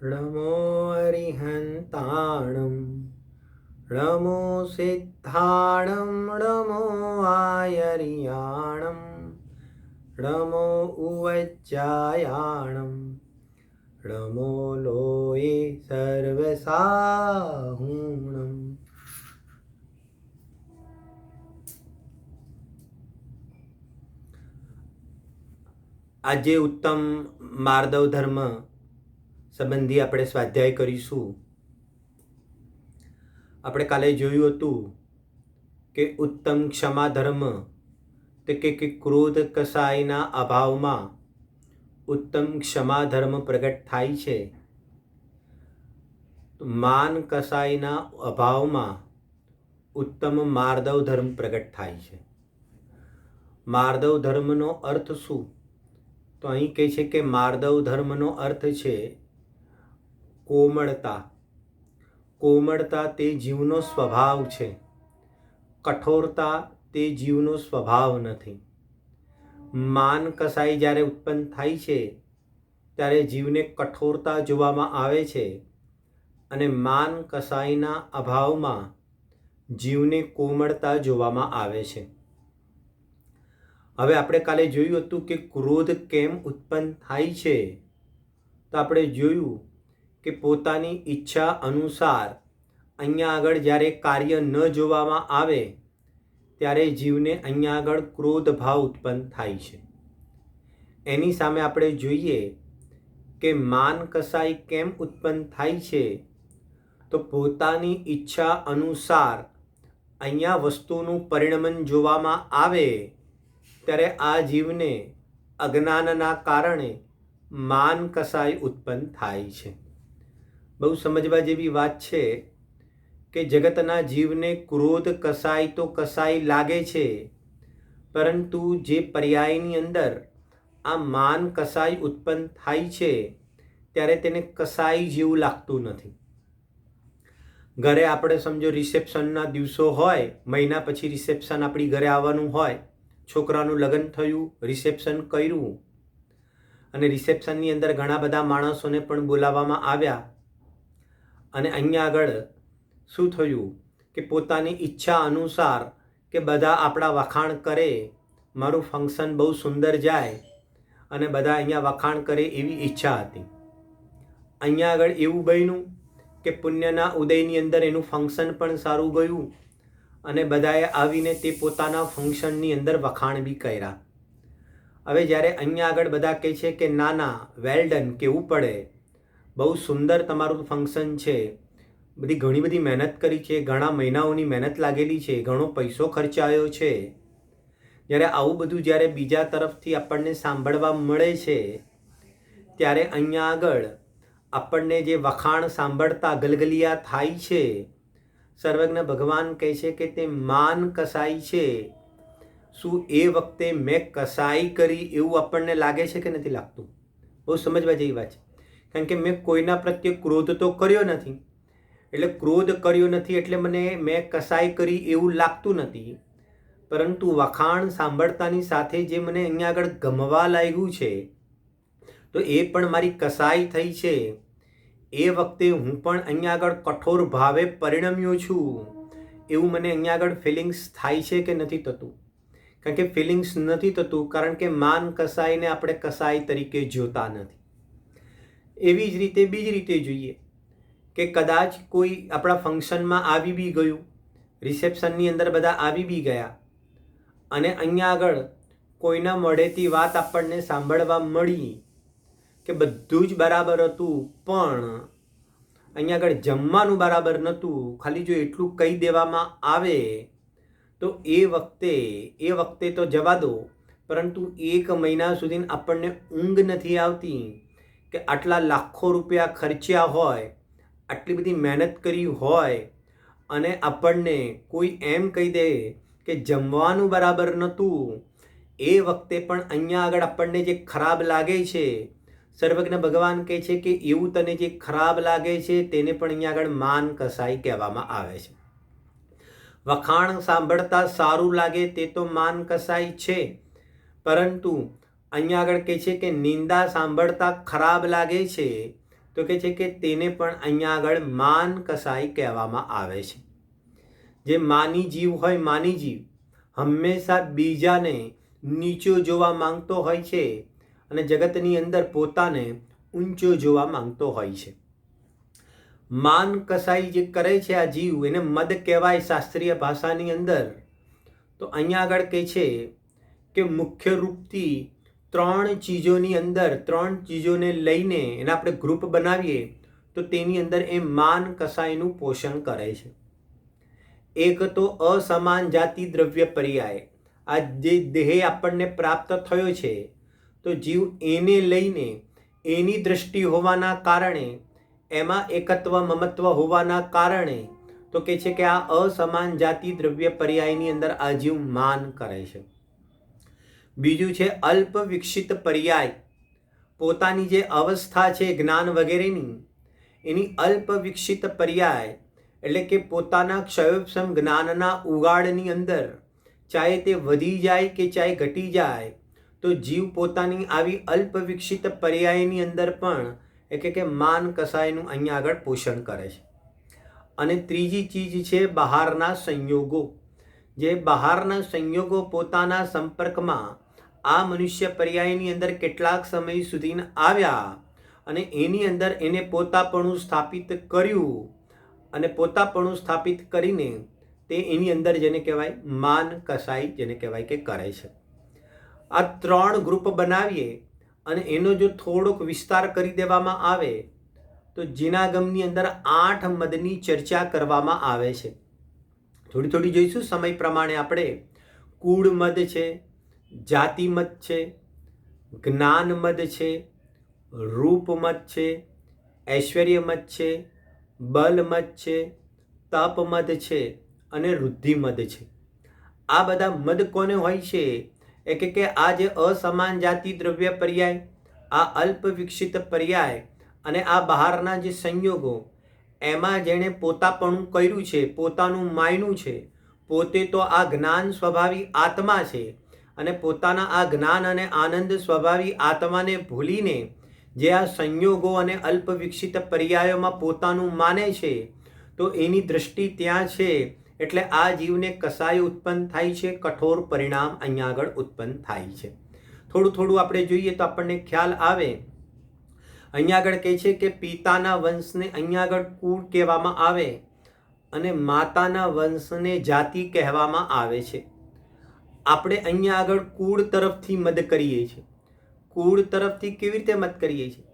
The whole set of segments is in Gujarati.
નમો અરિહંતાણમ નમો સિદ્ધાણમ નમો આયરિયાણમ નમો ઉવજ્જાયાણમ નમો લોયે સર્વસાહૂણમ આજે ઉત્તમ માર્દવ ધર્મ સંબંધી આપણે સ્વાધ્યાય કરીશું. આપણે કાલે જોયું હતું કે ઉત્તમ ક્ષમા ધર્મ તે કે ક્રોધ કસાયના અભાવમાં ઉત્તમ ક્ષમા ધર્મ પ્રગટ થાય છે. માન કસાયના અભાવમાં ઉત્તમ માર્દવ ધર્મ પ્રગટ થાય છે. માર્દવ ધર્મનો અર્થ શું? તો અહીં કહે છે કે માર્દવ ધર્મનો અર્થ છે કોમળતા. કોમળતા તે જીવનો સ્વભાવ છે. કઠોરતા તે જીવનો સ્વભાવ નથી. માન કસાઈ જ્યારે ઉત્પન્ન થાય છે, ત્યારે જીવને કઠોરતા જોવામાં આવે છે અને માન કસાઈના અભાવમાં જીવને કોમળતા જોવામાં આવે છે. હવે આપણે કાલે જોયું હતું કે ક્રોધ કેમ ઉત્પન્ન થાય છે? તો આપણે જોયું કે પોતાની ઈચ્છા અનુસાર અહીંયા આગળ જ્યારે કાર્ય ન જોવામાં આવે, ત્યારે જીવને અહીંયા આગળ ક્રોધ ભાવ ઉત્પન્ન થાય છે. એની સામે આપણે જોઈએ કે માન કસાઈ કેમ ઉત્પન્ન થાય છે, તો પોતાની ઈચ્છા અનુસાર અહીંયા વસ્તુનું પરિણમન જોવામાં આવે, ત્યારે આ જીવને અજ્ઞાનના કારણે માન કસાઈ ઉત્પન્ન થાય છે. બહુ સમજવા જેવી વાત છે કે જગતના જીવને ક્રોધ કસાય તો કસાય લાગે છે. પરંતુ જે પર્યાયની અંદર આ માન કસાય ઉત્પન્ન થાય છે, ત્યારે તેને કસાઈ જેવું લાગતું નથી. ઘરે આપણે સમજો રિસેપ્શનના દિવસો હોય, મહિના પછી રિસેપ્શન આપણી ઘરે આવવાનું હોય, છોકરાનું લગ્ન થયું, રિસેપ્શન કર્યું. અને રિસેપ્શનની અંદર ઘણા બધા માણસોને પણ બોલાવવામાં આવ્યા. અને અહીંયા આગળ શું થયું કે પોતાની ઈચ્છા અનુસાર કે બધા આપણા વખાણ કરે, મારું ફંક્શન બહુ સુંદર જાય અને બધા અહીંયા વખાણ કરે એવી ઈચ્છા હતી. અહીંયા આગળ એવું બન્યું કે પુણ્યના ઉદયની અંદર એનું ફંક્શન પણ સારું ગયું અને બધાએ આવીને તે પોતાના ફંક્શનની અંદર વખાણ બી કર્યા. હવે જ્યારે અહીંયા આગળ બધા કહે છે કે, ના ના વેલ ડન કેવું પડે? બહુ સુંદર તમારું ફંક્શન છે. બધી ઘણી બધી મહેનત કરી છે, ઘણા મહિનાઓની મહેનત લાગેલી છે, ઘણો પૈસો ખર્ચાયો છે. જ્યારે આવું બધું જ્યારે બીજા તરફથી આપણને સાંભળવા મળે છે, ત્યારે અહીંયા આગળ આપણને જે વખાણ સાંભળતા ગલગલિયા થાય છે. સર્વજ્ઞ ભગવાન કહે છે કે તે માન કસાઈ છે. શું એ વખતે મેં કસાઈ કરી એવું આપણને લાગે છે કે નથી લાગતું? બહુ સમજવા જેવી વાત છે. કારણ કે મેં કોઈના પ્રત્યે ક્રોધ તો કર્યો નથી. એટલે ક્રોધ કર્યો નથી એટલે મને, મેં કસાઈ કરી એવું લાગતું નથી. પરંતુ વખાણ સાંભળતાની સાથે જે મને અહીંયા આગળ ગમવા લાગ્યું છે, તો એ પણ મારી કસાઈ થઈ છે. એ વખતે હું પણ અહીંયા આગળ કઠોર ભાવે પરિણમ્યો છું. એવું મને અહીંયા આગળ ફિલિંગ્સ થાય છે કે નથી થતું? કારણ કે ફિલિંગ્સ નથી થતું, કારણ કે માન કસાઈને આપણે કસાઈ તરીકે જોતા નથી. એવી જ રીતે બીજી રીતે જોઈએ કે કદાચ કોઈ આપણા ફંક્શનમાં આવી બી ગયું રિસેપ્શનની અંદર બધા આવી બી ગયા અને અહીંયા આગળ કોઈના મોઢેથી વાત આપણને સાંભળવા મળી કે બધું જ બરાબર હતું, પણ અહીંયા આગળ જમવાનું બરાબર નહોતું, ખાલી જો એટલું કહી દેવામાં આવે તો એ વખતે એ વખતે તો જવા દો, પરંતુ એક મહિના સુધી આપણને ઊંઘ નથી આવતી. કે આટલા લાખો રૂપિયા ખર્ચ્યા હોય, આટલી બધી મહેનત કરી હોય અને આપણને કોઈ એમ કહી દે કે જમવાનું બરાબર નહોતું, એ વખતે પણ અહીંયા આગળ આપણને જે ખરાબ લાગે છે, સર્વજ્ઞ ભગવાન કહે છે કે એવું તને જે ખરાબ લાગે છે તેને પણ અહીંયા આગળ માન કસાઈ કહેવામાં આવે છે. વખાણ સાંભળતા સારું લાગે તે તો માન કસાઈ છે, પરંતુ અહીંયા આગળ કહે છે કે નિંદા સાંભળતા ખરાબ લાગે છે, તો કહે છે કે તેને પણ અહીંયા આગળ માન કસાઈ કહેવામાં આવે છે. જે માની જીવ હોય માની જીવ, હંમેશા બીજાને નીચો જોવા માંગતો હોય છે અને જગતની અંદર પોતાને ઊંચો જોવા માંગતો હોય છે. માન કસાઈ જે કરે છે આ જીવ, એને મદ કહેવાય શાસ્ત્રીય ભાષાની અંદર. તો અહીંયા આગળ કહે છે કે મુખ્ય રૂપથી ત્રણ ચીજોની અંદર, ત્રણ ચીજોને લઈને એને આપણે ગ્રુપ બનાવીએ, તો તેની અંદર એ માન કસાયનું પોષણ કરે છે. એક તો અસમાન જાતિ દ્રવ્ય પર્યાય. આ જે દેહ આપણને પ્રાપ્ત થયો છે, તો જીવ એને લઈને એની દ્રષ્ટિ હોવાના કારણે, એમાં એકત્વ, મમત્વ હોવાના કારણે, તો કે છે કે આ અસમાન જાતિ દ્રવ્ય પર્યાયની અંદર આ જીવ માન કરે છે. બીજું છે અલ્પ વિકસિત પર્યાય. પોતાની જે અવસ્થા છે, જ્ઞાન વગેરેની, એની અલ્પ વિકસિત પર્યાય, એટલે કે પોતાના ક્ષયોપસમ જ્ઞાનના ઉગાડની અંદર, ચાહે તે વધી જાય કે ચાહે ઘટી જાય, તો જીવ પોતાની આવી અલ્પ વિકસિત પર્યાયની અંદર પણ એટલે કે માન કસાયનું અહીંયા આગળ પોષણ કરે છે. અને ત્રીજી ચીજ છે બહારના સંયોગો. જે બહારના સંયોગો પોતાના સંપર્કમાં આ મનુષ્ય પર્યાયની અંદર કેટલાક સમય સુધી આવ્યા અને એની અંદર એને પોતાપણું સ્થાપિત કર્યું અને પોતાપણું સ્થાપિત કરીને તે એની અંદર જેને કહેવાય માન કસાઈ જેને કહેવાય કે કરે છે. આ ત્રણ ગ્રુપ બનાવીએ અને એનો જો થોડોક વિસ્તાર કરી દેવામાં આવે તો જીનાગમની અંદર આઠ મદની ચર્ચા કરવામાં આવે છે. થોડી થોડી જોઈશું, સમય પ્રમાણે આપણે. કુળ મદ છે જાતિ મત છે, જ્ઞાનમદ છે, રૂપમત છે ઐશ્વર્ય મત છે, બલમત છે તપમદ છે અને રુદ્ધિમદ છે. આ બધા મદ કોને હોય છે? એ કે આ જે અસમાન જાતિ દ્રવ્ય પર્યાય, આ અલ્પ વિકસિત પર્યાય અને આ બહારના જે સંયોગો, એમાં જેણે પોતાપણું કર્યું છે, પોતાનું માયનું છે, પોતે તો આ જ્ઞાન સ્વભાવી આત્મા છે અને પોતાના આ જ્ઞાન અને આનંદ સ્વભાવી આત્માને ભૂલીને જે આ સંયોગો અને અલ્પ વિકસિત પર્યાયોમાં પોતાનું માને છે, તો એની દ્રષ્ટિ ત્યાં છે. એટલે આ જીવને કસાય ઉત્પન્ન થાય છે, કઠોર પરિણામ અહીંયા આગળ ઉત્પન્ન થાય છે. થોડું થોડું આપણે જોઈએ તો આપણને ખ્યાલ આવે. અહીંયા આગળ કહે છે કે પિતાના વંશને અહીંયા આગળ કુળ કહેવામાં આવે અને માતાના વંશને જાતિ કહેવામાં આવે છે. આપણે અહીંયા આગળ કુળ તરફથી મદ કરીએ છીએ. કુળ તરફથી કેવી રીતે મદ કરીએ છીએ?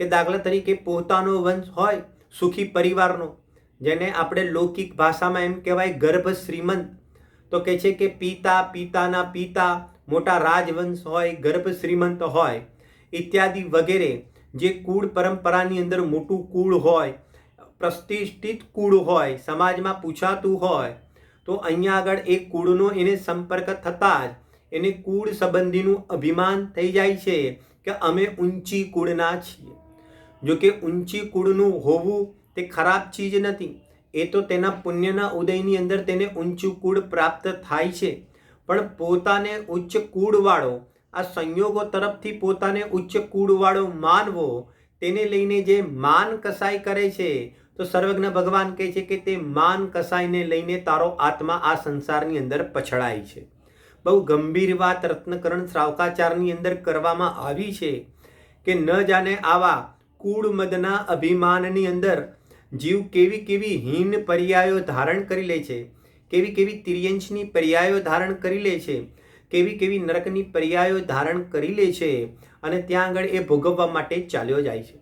કે દાખલા તરીકે પોતાનો વંશ હોય, સુખી પરિવારનો, જેને આપણે લૌકિક ભાષામાં એમ કહેવાય ગર્ભ શ્રીમંત, તો કહે છે કે પિતા, પિતાના પિતા, મોટા રાજવંશ હોય, ગર્ભ શ્રીમંત હોય, ઇત્યાદિ વગેરે, જે કુળ પરંપરાની અંદર મોટું કુળ હોય, પ્રતિષ્ઠિત કુળ હોય, સમાજમાં પૂછાતું હોય તો અહીંયા આગળ એ કુળનો એને સંપર્ક થતાં જ એને કુળ સંબંધીનું અભિમાન થઈ જાય છે કે અમે ઊંચી કુળના છીએ. જો કે ઊંચી કુળનું હોવું તે ખરાબ ચીજ નથી. એ તો તેના પુણ્યના ઉદયની અંદર તેને ઊંચું કુળ પ્રાપ્ત થાય છે. પણ પોતાને ઉચ્ચ કુળવાળો, આ સંયોગો તરફથી પોતાને ઉચ્ચ કુળવાળો માનવો, તેને લઈને જે માન કસાઈ કરે છે તો સર્વજ્ઞ ભગવાન કહે છે કે તે માન કસાઈને લઈને તારો આત્મા આ સંસારની અંદર પછડાય છે. બહુ ગંભીર વાત રત્નકરણ શ્રાવકાચારની અંદર કરવામાં આવી છે કે ન જાણે આવા કુળ મદના અભિમાનની અંદર જીવ કેવી કેવી હીન પર્યાયો ધારણ કરી લે છે, કેવી કેવી તિર્યંશની પર્યાયો ધારણ કરી લે છે, કેવી કેવી નરકની પર્યાયો ધારણ કરી લે છે અને ત્યાં આગળ એ ભોગવવા માટે ચાલ્યો જાય છે.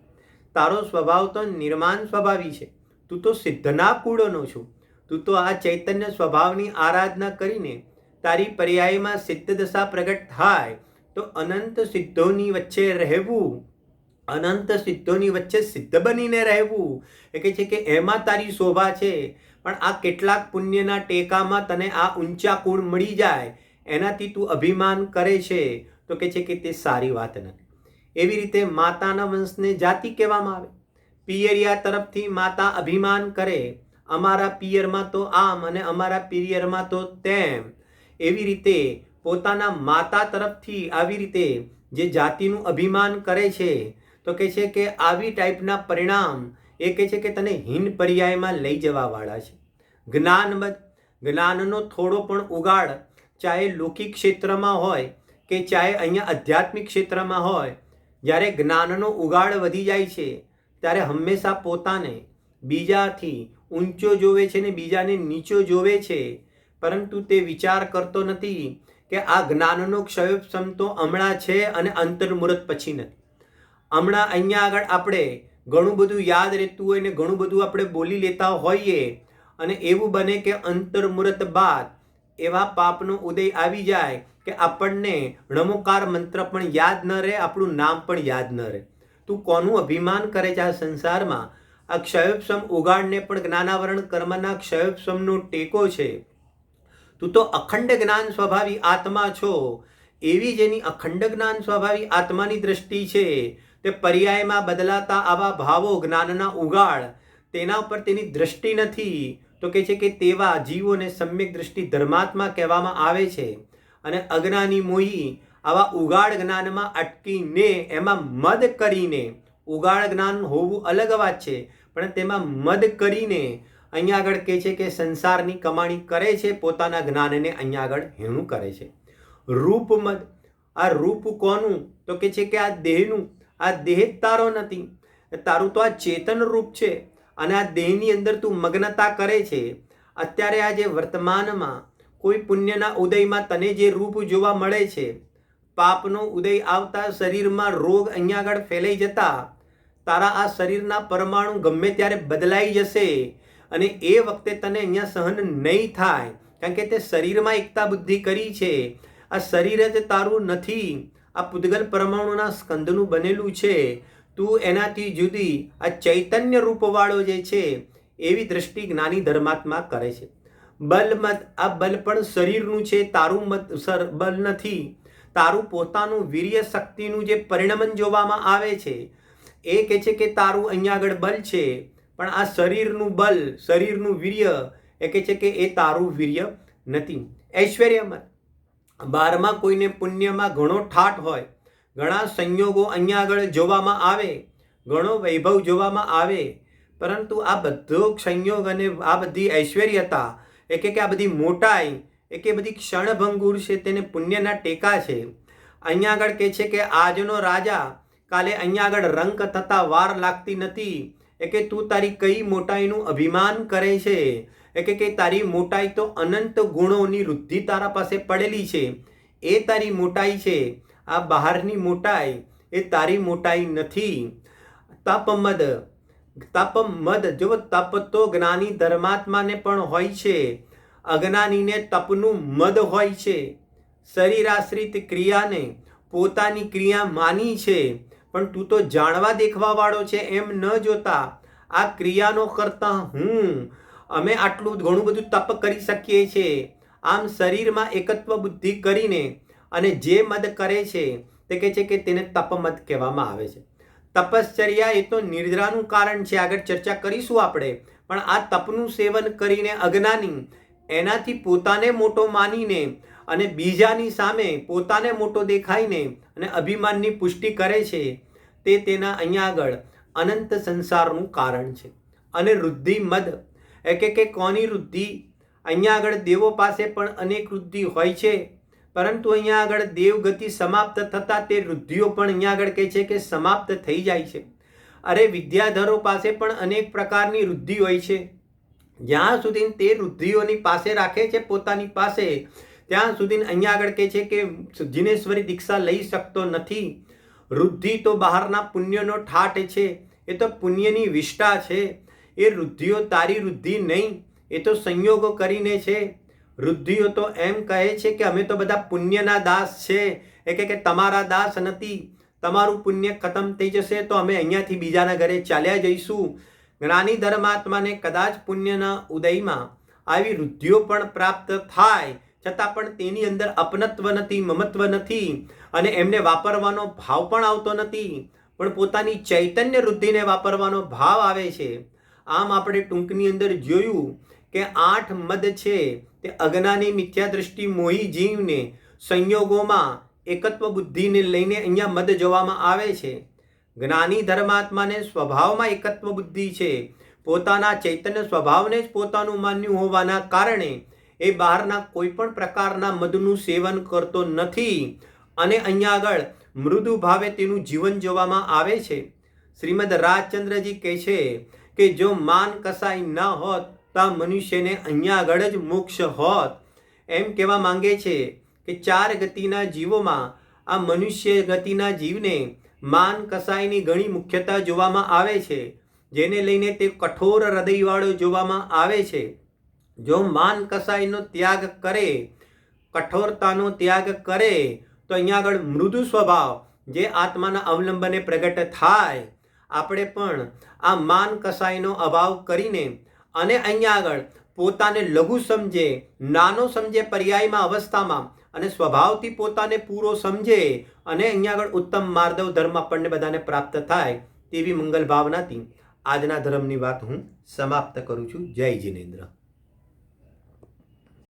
તારો સ્વભાવ તો નિર્માણ સ્વભાવી છે. તું તો સિદ્ધના કુળોનો છું. તું તો આ ચૈતન્ય સ્વભાવની આરાધના કરીને તારી પર્યાયમાં સિદ્ધ દશા પ્રગટ થાય તો અનંત સિદ્ધોની વચ્ચે રહેવું, અનંત સિદ્ધોની વચ્ચે સિદ્ધ બનીને રહેવું એ કહે છે કે એમાં તારી શોભા છે. પણ આ કેટલાક પુણ્યના ટેકામાં તને આ ઊંચા કુળ મળી જાય. એનાથી તું અભિમાન કરે છે. તો કહે છે કે તે સારી વાત નથી. એવી રીતે માતાના વંશને જાતિ કહેવામાં આવે. પિયરિયા તરફથી માતા અભિમાન કરે, અમારા પિયરમાં તો આમ અને અમારા પિયરમાં તો તેમ. એવી રીતે પોતાના માતા તરફથી આવી રીતે જે જાતિનું અભિમાન કરે છે, તો કહે છે કે આવી ટાઈપના પરિણામ એ કહે છે કે તને હિન પર્યાયમાં લઈ જવાવાળા છે. જ્ઞાનમદ જ્ઞાનનો થોડો પણ ઉગાડ, ચાહે લૌકિક ક્ષેત્રમાં હોય કે ચાહે અહીંયા આધ્યાત્મિક ક્ષેત્રમાં હોય જ્યારે જ્ઞાનનો ઉગાડ વધી જાય છે, ત્યારે હંમેશા પોતાને બીજાથી ઊંચો જોવે છે ને બીજાને નીચો જોવે છે. પરંતુ તે વિચાર કરતો નથી કે આ જ્ઞાનનો ક્ષયોપશમ તો હમણાં છે અને અંતર્મુહૂર્ત પછી નથી. હમણાં અહીંયા આગળ આપણે ઘણું બધું યાદ રહેતું હોય ને ઘણું બધું આપણે બોલી લેતા હોઈએ અને એવું બને કે અંતર્મુહૂર્ત બાદ એવા પાપનો ઉદય આવી જાય કે આપણને નમોકાર મંત્ર પણ યાદ ન રહે, આપણું નામ પણ યાદ ન રહે. તું કોનું અભિમાન કરે છે આ સંસારમાં? આ ક્ષયોપસમ ઉગાડને પણ જ્ઞાનાવરણ કર્મના ક્ષયોપસમનો ટેકો છે. તું તો અખંડ જ્ઞાન સ્વભાવી આત્મા છો. એવી જેની અખંડ જ્ઞાન સ્વભાવી આત્માની દ્રષ્ટિ છે, તે પર્યાયમાં બદલાતા આવા ભાવો જ્ઞાનના ઉગાડ, તેના ઉપર તેની દ્રષ્ટિ નથી. તો કે છે કે તેવા જીવોને સમ્યક દ્રષ્ટિ ધર્માત્મા કહેવામાં આવે છે અને અજ્ઞાની મોહી આવા ઉગાડ જ્ઞાનમાં અટકીને એમાં મદ કરીને, ઉગાડ જ્ઞાન હોવું અલગ વાત છે, પણ તેમાં મદ કરીને અહીંયા આગળ કહે છે કે સંસારની કમાણી કરે છે, પોતાના જ્ઞાનને અહીંયા આગળ હેણું કરે છે. રૂપ મદ. આ રૂપ કોનું? તો કે છે કે આ દેહનું. આ દેહ તારો નથી. તારું તો આ ચેતન રૂપ છે. અને આ દેહની અંદર તું મગ્નતા કરે છે, અત્યારે આ જે વર્તમાનમાં કોઈ પુણ્યના ઉદયમાં તને જે રૂપ જોવા મળે છે, પાપનો ઉદય આવતા શરીરમાં રોગ અહીંયા આગળ ફેલાઈ જતા, તારા આ શરીરના પરમાણુ ગમે ત્યારે બદલાઈ જશે અને એ વખતે તને અહીંયા સહન નહીં થાય, કારણ કે તે શરીરમાં એકતા બુદ્ધિ કરી છે. આ શરીર જ તારું નથી, આ પૂદગલ પરમાણુના સ્કંદનું બનેલું છે. તું એનાથી જુદી આ ચૈતન્ય રૂપવાળો જે છે, એવી દ્રષ્ટિ જ્ઞાની ધર્માત્મા કરે છે. બલમત આ બલ પણ શરીરનું છે, તારું મત સર, બલ નથી. તારું પોતાનું વીર્ય શક્તિનું જે પરિણમન જોવામાં આવે છે, એ કહે છે કે તારું અહીંયા આગળ બલ છે, પણ આ શરીરનું બલ, શરીરનું વીર્ય, એ કહે છે કે એ તારું વીર્ય નથી. ઐશ્વર્યમત બારમાં કોઈને પુણ્યમાં ઘણો ઠાઠ હોય ઘણા સંયોગો અહીંયા આગળ જોવામાં આવે, ઘણો વૈભવ જોવામાં આવે, પરંતુ આ બધો સંયોગ અને આ બધી ઐશ્વર્યતા, એક કે આ બધી મોટાઈ એ બધી ક્ષણભંગુર છે તેને પુણ્યના ટેકા છે. અહીંયા આગળ કહે છે કે આજનો રાજા કાલે અહીંયા આગળ રંક થતા વાર લાગતી નથી. એ તું તારી કઈ મોટાઈનું અભિમાન કરે છે? એ કે તારી મોટાઈ તો અનંત ગુણોની વૃદ્ધિ તારા પાસે પડેલી છે. એ તારી મોટાઈ છે. આ બહારની મોટાઈ એ તારી મોટાઈ નથી. તપમદ તપમદ જો તપ તો જ્ઞાની ધર્માત્માને પણ હોય છે. અજ્ઞાનીને તપનું મદ હોય છે. શરીરાશ્રિત ક્રિયાને પોતાની ક્રિયા માની છે. પણ તું તો જાણવા દેખવાવાળો છે એમ ન જોતા. આ ક્રિયાનો કરતા હું. અમે આટલું ઘણું બધું તપ કરી શકીએ છીએ. આમ શરીરમાં એકત્વ બુદ્ધિ કરીને અને જે મદ કરે છે, તે કહે છે કે તેને તપમદ કહેવામાં આવે છે. તપશ્ચર્યા એ તો નિર્જરાનું કારણ છે, આગળ ચર્ચા કરીશું આપણે. પણ આ તપનું સેવન કરીને અજ્ઞાની એનાથી પોતાને મોટો માનીને અને બીજાની સામે પોતાને મોટો દેખાઈને અને અભિમાનની પુષ્ટિ કરે છે, તે તેના અહીંયા આગળ અનંત સંસારનું કારણ છે. અને વૃદ્ધિ મદ, એ કે કે કોની વૃદ્ધિ અહીંયા આગળ દેવો પાસે પણ અનેક વૃદ્ધિ હોય છે. પરંતુ અહીંયા આગળ દેવગતિ સમાપ્ત થતાં તે વૃદ્ધિઓ પણ અહીંયા આગળ કહે છે કે સમાપ્ત થઈ જાય છે. અરે, વિદ્યાધરો પાસે પણ અનેક પ્રકારની વૃદ્ધિ હોય છે. જ્યાં સુધી તે વૃદ્ધિઓની પાસે રાખે છે, પોતાની પાસે, ત્યાં સુધી અહીંયા આગળ કહે છે કે જિનેશ્વરી દીક્ષા લઈ શકતો નથી. વૃદ્ધિ તો બહારના પુણ્યનો ઠાઠ છે, એ તો પુણ્યની વિષ્ઠા છે. એ વૃદ્ધિઓ તારી વૃદ્ધિ નહીં, એ તો સંયોગો કરીને છે. વૃદ્ધિઓ તો એમ કહે છે કે અમે તો બધા પુણ્યના દાસ છે. એ કે કે તમારા દાસ નથી. તમારું પુણ્ય ખતમ થઈ જશે તો અમે અહીંયાથી બીજાના ઘરે ચાલ્યા જઈશું. જ્ઞાની ધર્માત્માને કદાચ પુણ્યના ઉદયમાં આવી વૃદ્ધિઓ પણ પ્રાપ્ત થાય, છતાં પણ તેની અંદર અપનત્વ નથી, મમત્વ નથી અને એમને વાપરવાનો ભાવ પણ આવતો નથી. પણ પોતાની ચૈતન્ય વૃદ્ધિને વાપરવાનો ભાવ આવે છે. આમ આપણે ટૂંકની અંદર જોયું કે આઠ મદ છે તે અજ્ઞાની મિથ્યા દ્રષ્ટિ મોહી જીવને સંયોગોમાં એકત્વ બુદ્ધિને લઈને અહીંયા મદ જોવામાં આવે છે. જ્ઞાની ધર્માત્માને સ્વભાવમાં એકત્વ બુદ્ધિ છે. પોતાના ચૈતન્ય સ્વભાવને જ પોતાનું માન્યું હોવાના કારણે એ બહારના કોઈ પણ પ્રકારના મદનું સેવન કરતો નથી અને અહીંયા આગળ મૃદુ ભાવે તેનું જીવન જોવામાં આવે છે. શ્રીમદ રાજચંદ્રજી કહે છે કે જો માન કસાઈ ન હોત તો મનુષ્યને અહીંયા આગળ જ મોક્ષ હોત. એમ કહેવા માંગે છે કે ચાર ગતિના જીવોમાં આ મનુષ્ય ગતિના જીવને માન કસાઈની ઘણી મુખ્યતા જોવામાં આવે છે, જેને લઈને તે કઠોર હૃદયવાળો જોવામાં આવે છે. જો માન કસાઈનો ત્યાગ કરે, કઠોરતાનો ત્યાગ કરે, તો અહીંયા આગળ મૃદુ સ્વભાવ જે આત્માના અવલંબને પ્રગટ થાય. આપણે પણ આ માન કસાઈનો અભાવ કરીને અને અહીંયા આગળ, પોતાને લઘુ સમજે, નાનો સમજે પર્યાયમાં અવસ્થામાં, અને સ્વભાવથી પોતાને પૂરો સમજે, અને અહીંયા આગળ ઉત્તમ માર્દવ ધર્મ આપણને બધાને પ્રાપ્ત થાય તેવી મંગલ ભાવનાથી આજના ધર્મની વાત હું સમાપ્ત કરું છું. જય જિનેન્દ્ર.